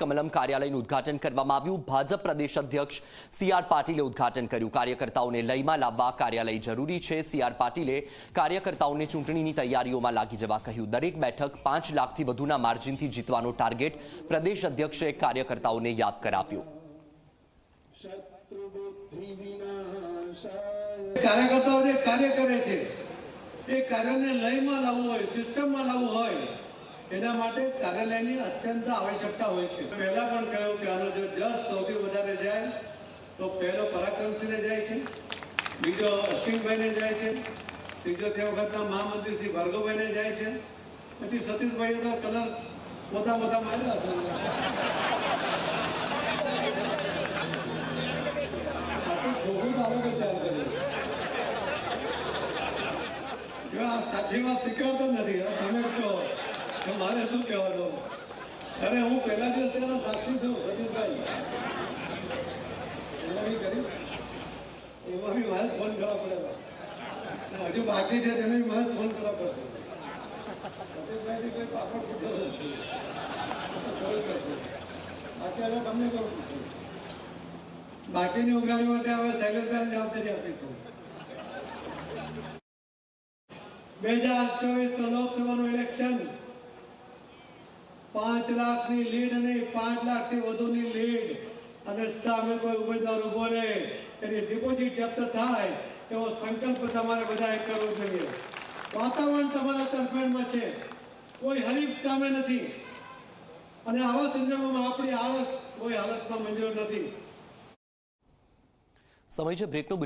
કમલમ કાર્યાલયનું ઉદ્ઘાટન કરવામાં આવ્યું. ભાજપ પ્રદેશ અધ્યક્ષ સી આર પાટીલે ઉદ્ઘાટન કર્યું. કાર્યકર્તાઓને લયમાં લાવવા કાર્યાલય જરૂરી છે. સી આર પાટીલે કાર્યકર્તાઓને ચૂંટણીની તૈયારીઓમાં લાગી જવા કહ્યું. દરેક બેઠક પાંચ લાખથી વધુના માર્જિનથી જીતવાનો ટાર્ગેટ પ્રદેશ અધ્યક્ષે કાર્યકર્તાઓને યાદ કરાવ્યો. કાર્યકર્તાઓ જે કાર્ય કરે છે, એ કાર્યને લયમાં લાવવું હોય સિસ્ટમમાં લાવવું હોય એના માટે કાર્યાલયની અત્યંત આવશ્યકતા હોય છે. પહેલા પણ કહ્યું કે આનો જો જસ સૌથી વધારે જાય, તો પહેલો પરાક્રમસિંહને જાય છે. બીજો અશ્વિનભાઈને જાય છે. ત્રીજો તે વખતના મહામંત્રી શ્રી ભાર્ગવભાઈને જાય છે. પછી સતીશભાઈએ તો કલર પોતા પોતા માર્યા છે. સાચી વાત સ્વીકારતો નથી તમે જ કહો. તો મારે શું કહેવાનું? અરે હું પહેલા દિવસ તેનો સાક્ષી છું, સતીશભાઈ. એમાં બી એમાં બી મારે ફોન કરવા પડે. હજુ બાકી છે તેને મારે ફોન કરવા પડશે. સતીશભાઈથી કોઈ પાપડ પૂછ્યો નથી. હવે તમને કહું પડશે બાકીની ઉઘરાણી માટે હવે શૈલેષભાઈને જવાબદારી આપીશું. બે હજાર ચોવીસનું લોકસભાનું ઇલેક્શન પાંચ લાખની લીડ નહીં પાંચ લાખથી વધુની લીડ. અને સામે કોઈ ઉમેદવાર ઊભો રહે, એની ડિપોઝિટ જપ્ત થાય, એવો સંકલ્પ તમારે બધાએ કરવો જોઈએ. વાતાવરણ તમારા તરફેણમાં છે. કોઈ હરીફ સામે નથી. અને આવા સંજોગોમાં આપણી આળસ કોઈ હાલતમાં મંજૂર નથી. સમય છે બ્રેકનો